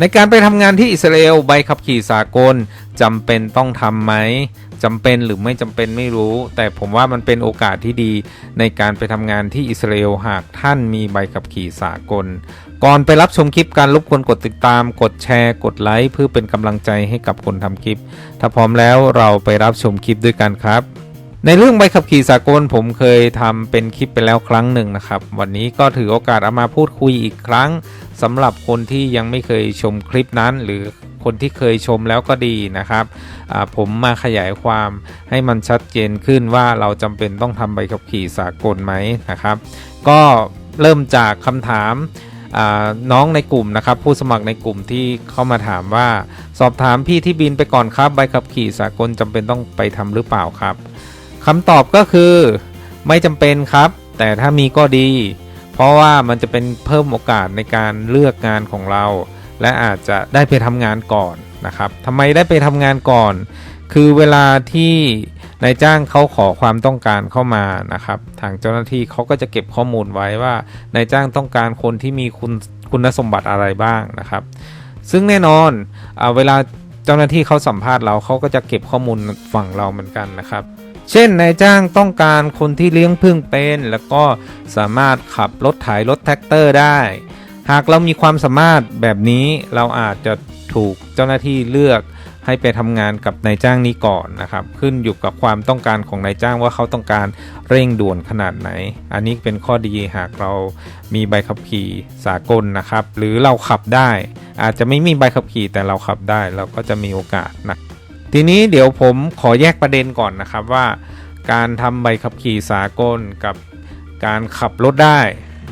ในการไปทำงานที่อิสราเอลใบขับขี่สากลจำเป็นต้องทำไหมจำเป็นหรือไม่จำเป็นไม่รู้ แต่ผมว่ามันเป็นโอกาสที่ดี ในการไปทำงานที่อิสราเอลหากท่านมีใบขับขี่สากล ก่อนไปรับชมคลิปการรบกวนกดติดตาม กดแชร์ กดไลค์เพื่อเป็นกำลังใจให้กับคนทำคลิป ถ้าพร้อมแล้วเราไปรับชมคลิปด้วยกันครับ ในเรื่องใบขับขี่สากลผมเคยทำเป็นคลิปไปแล้วครั้งหนึ่งนะครับ วันนี้ก็ถือโอกาสเอามาพูดคุยอีกครั้งสำหรับคนที่ยังไม่เคยชมคลิปนั้น หรือคนที่เคยชมแล้วก็ดีนะครับ ผมมาขยายความให้มันชัดเจนขึ้นว่าเราจำเป็นต้องทำใบขับขี่สากลไหมนะครับ ก็เริ่มจากคำถามน้องในกลุ่มนะครับ ผู้สมัครในกลุ่มที่เข้ามาถามว่า สอบถามพี่ที่บินไปก่อนครับใบขับขี่สากลจำเป็นต้องไปทำหรือเปล่าครับ คำตอบก็คือไม่จำเป็นครับ แต่ถ้ามีก็ดี เพราะว่ามันจะเป็นเพิ่มโอกาสในการเลือกงานของเรา และอาจจะได้ไปทำงานก่อนนะครับทำไมได้ไปทำงานก่อน คือเวลาที่นายจ้างเขาขอความต้องการเข้ามานะครับ ทางเจ้าหน้าที่เขาก็จะเก็บข้อมูลไว้ว่านายจ้างต้องการคนที่มีคุณคุณสมบัติอะไรบ้างนะครับ ซึ่งแน่นอนอเวลาเจ้าหน้าที่เขาสัมภาษณ์เราเขาก็จะเก็บข้อมูลฝั่งเราเหมือนกันนะครับ เช่นนายจ้างต้องการคนที่เลี้ยงพึ่งเป็น แล้วก็สามารถขับรถไถรถแท็กเตอร์ได้ หากเรามีความสามารถแบบนี้เราอาจจะถูกเจ้าหน้าที่เลือกให้ไปทำงานกับนายจ้างนี้ก่อนนะครับ ขึ้นอยู่กับความต้องการของนายจ้างว่าเขาต้องการเร่งด่วนขนาดไหน อันนี้เป็นข้อดีหากเรามีใบขับขี่สากลนะครับ หรือเราขับได้ อาจจะไม่มีใบขับขี่แต่เราขับได้ เราก็จะมีโอกาสนะ ทีนี้เดี๋ยวผมขอแยกประเด็นก่อนนะครับว่า การทำใบขับขี่สากลกับการขับรถได้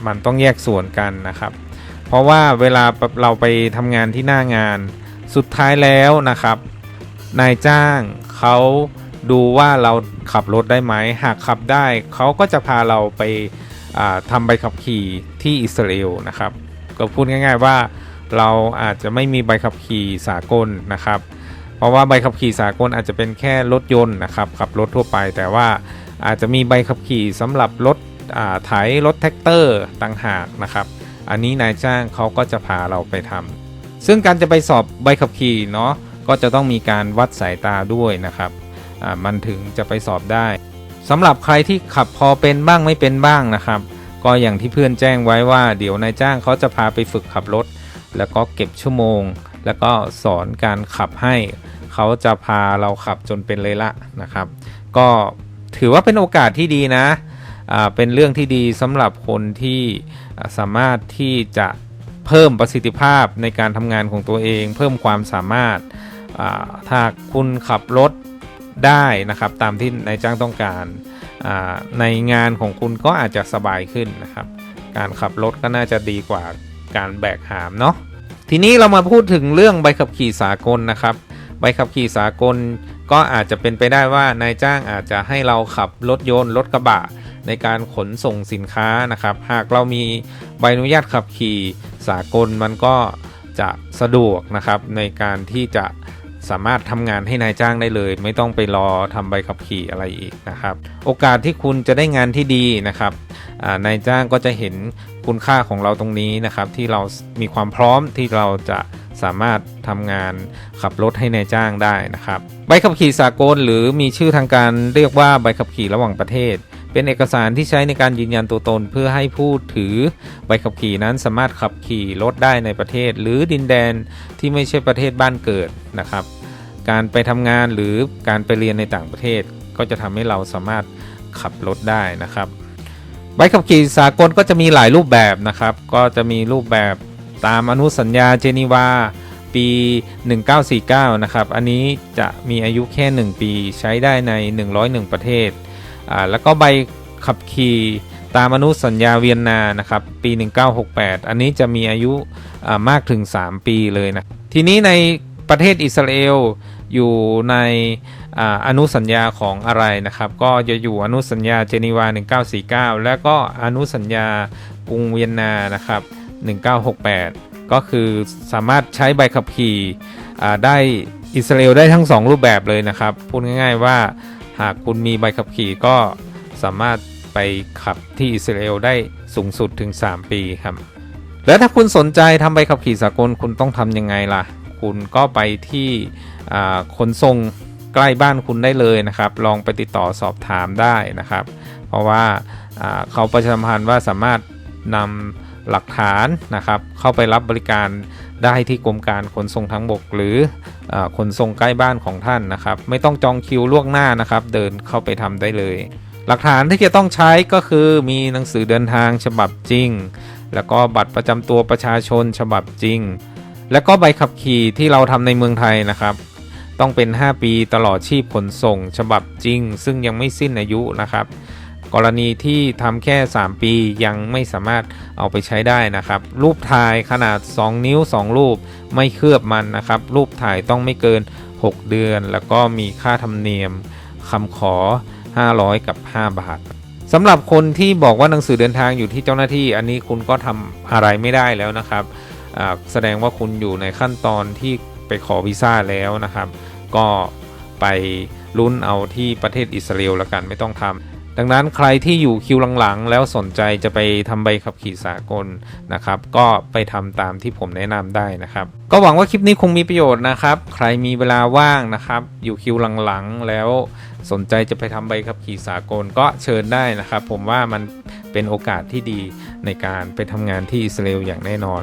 มันต้องแยกส่วนกันนะครับ เพราะว่าเวลาเราไปทำงานที่หน้างานสุดท้ายแล้วนะครับ นายจ้างเขาดูว่าเราขับรถได้ไหมหากขับได้เขาก็จะพาเราไปาทำใบขับขี่ที่อิสราเอลนะครับ ก็พูดง่าย ๆว่าเราอาจจะไม่มีใบขับขี่สากลนะครับ เพราะว่าใบขับขี่สากลอาจจะเป็นแค่รถยนต์นะครับขับรถทั่วไป แต่ว่าอาจจะมีใบขับขี่สำหรับรถอ่าไถรถแท็กเตอร์ต่างหากนะครับ อันนี้นายจ้างเขาก็จะพาเราไปทำซึ่งการจะไปสอบใบขับขี่เนาะก็จะต้องมีการวัดสายตาด้วยนะครับมันถึงจะไปสอบได้สำหรับใครที่ขับพอเป็นบ้างไม่เป็นบ้างนะครับ ก็อย่างที่เพื่อนแจ้งไว้ว่า เดี๋ยวนายจ้างเขาจะพาไปฝึกขับรถ แล้วก็เก็บชั่วโมง แล้วก็สอนการขับให้ เขาจะพาเราขับจนเป็นเลยละนะครับ ก็ถือว่าเป็นโอกาสที่ดีนะเป็นเรื่องที่ดีสำหรับคนที่สามารถที่จะเพิ่มประสิทธิภาพในการทำงานของตัวเอง เพิ่มความสามารถถ้าคุณขับรถได้นะครับ ตามที่นายจ้างต้องการในงานของคุณก็อาจจะสบายขึ้นนะครับ การขับรถก็น่าจะดีกว่าการแบกหามเนาะ ทีนี้เรามาพูดถึงเรื่องใบขับขี่สากลนะครับ ใบขับขี่สากลก็อาจจะเป็นไปได้ว่านายจ้างอาจจะให้เราขับรถยนต์รถกระบะในการขนส่งสินค้านะครับ หากเรามีใบอนุญาตขับขี่สากลมันก็จะสะดวกนะครับในการที่จะ สามารถทำงานให้นายจ้างได้เลย ไม่ต้องไปรอทำใบขับขี่อะไรอีกนะครับ โอกาสที่คุณจะได้งานที่ดีนะครับนายจ้างก็จะเห็นคุณค่าของเราตรงนี้นะครับ ที่เรามีความพร้อมที่เราจะสามารถทำงานขับรถให้นายจ้างได้นะครับ ใบขับขี่สากลหรือมีชื่อทางการเรียกว่าใบขับขี่ระหว่างประเทศ เป็นเอกสารที่ใช้ในการยืนยันตัวตน เพื่อให้ผู้ถือใบขับขี่นั้นสามารถขับขี่รถได้ในประเทศ หรือดินแดนที่ไม่ใช่ประเทศบ้านเกิดนะครับ การไปทำงานหรือการไปเรียนในต่างประเทศ ก็จะทำให้เราสามารถขับรถได้นะครับใบขับขี่สากลก็จะมีหลายรูปแบบนะครับ ก็จะมีรูปแบบตามอนุสัญญาเจนีวาปี 1949 นะครับ อันนี้จะมีอายุแค่ 1 ปีใช้ได้ใน 101 ประเทศ แล้วก็ใบขับขี่ตามอนุสัญญาเวียนนานะครับปี 1968 อันนี้จะมีอายุมากถึง 3 ปีเลยนะ ทีนี้ในประเทศอิสราเอลอยู่ในอนุสัญญาของอะไรนะครับ ก็จะอยู่อนุสัญญาเจนีวา 1949 แล้วก็อนุสัญญากรุงเวียนนานะครับ 1968 ก็คือสามารถใช้ใบขับขี่ได้อิสราเอลได้ทั้ง 2 รูปแบบเลยนะครับ พูดง่ายๆว่า หากคุณมีใบขับขี่ก็สามารถไปขับที่อิสราเอลได้สูงสุดถึง 3 ปีครับ แล้วถ้าคุณสนใจทำใบขับขี่สากลคุณต้องทำยังไงล่ะ คุณก็ไปที่ขนส่งใกล้บ้านคุณได้เลยนะครับ ลองไปติดต่อสอบถามได้นะครับ เพราะว่าอ่าเขาประชาสัมพันธ์ว่าสามารถนำหลักฐานนะครับ เข้าไปรับบริการ ได้ที่กรมการขนส่งทางบก หรืออขนส่งใกล้บ้านของท่านนะครับ ไม่ต้องจองคิวล่วงหน้านะครับ เดินเข้าไปทำได้เลย หลักฐานที่จะต้องใช้ก็คือมีหนังสือเดินทางฉบับจริง แล้วก็บัตรประจำตัวประชาชนฉบับจริง แล้วก็ใบขับขี่ที่เราทำในเมืองไทยนะครับ ต้องเป็น 5 ปีตลอดชีพขนส่ง ฉบับจริง ซึ่งยังไม่สิ้นอายุนะครับ กรณีที่ทำแค่ 3 ปียังไม่สามารถเอาไปใช้ได้นะครับ รูปถ่ายขนาด 2 นิ้ว 2 รูปไม่เคลือบมันนะครับ รูปถ่ายต้องไม่เกิน 6 เดือน แล้วก็มีค่าธรรมเนียมคำขอ 500 กับ 5 บาทสำหรับคนที่บอกว่าหนังสือเดินทางอยู่ที่เจ้าหน้าที่ อันนี้คุณก็ทำอะไรไม่ได้แล้วนะครับ แสดงว่าคุณอยู่ในขั้นตอนที่ไปขอวีซ่าแล้วนะครับ ก็ไปลุ้นเอาที่ประเทศอิสราเอลแล้วกันไม่ต้องทำ ดังนั้นใครที่อยู่คิวหลังๆ แล้วสนใจจะไปทำใบขับขี่สากลนะครับ ก็ไปทำตามที่ผมแนะนำได้นะครับ ก็หวังว่าคลิปนี้คงมีประโยชน์นะครับ ใครมีเวลาว่างนะครับ อยู่คิวหลังๆ แล้วสนใจจะไปทำใบขับขี่สากลก็เชิญได้นะครับ ผมว่ามันเป็นโอกาสที่ดีในการไปทำงานที่อิสราเอลอย่างแน่นอน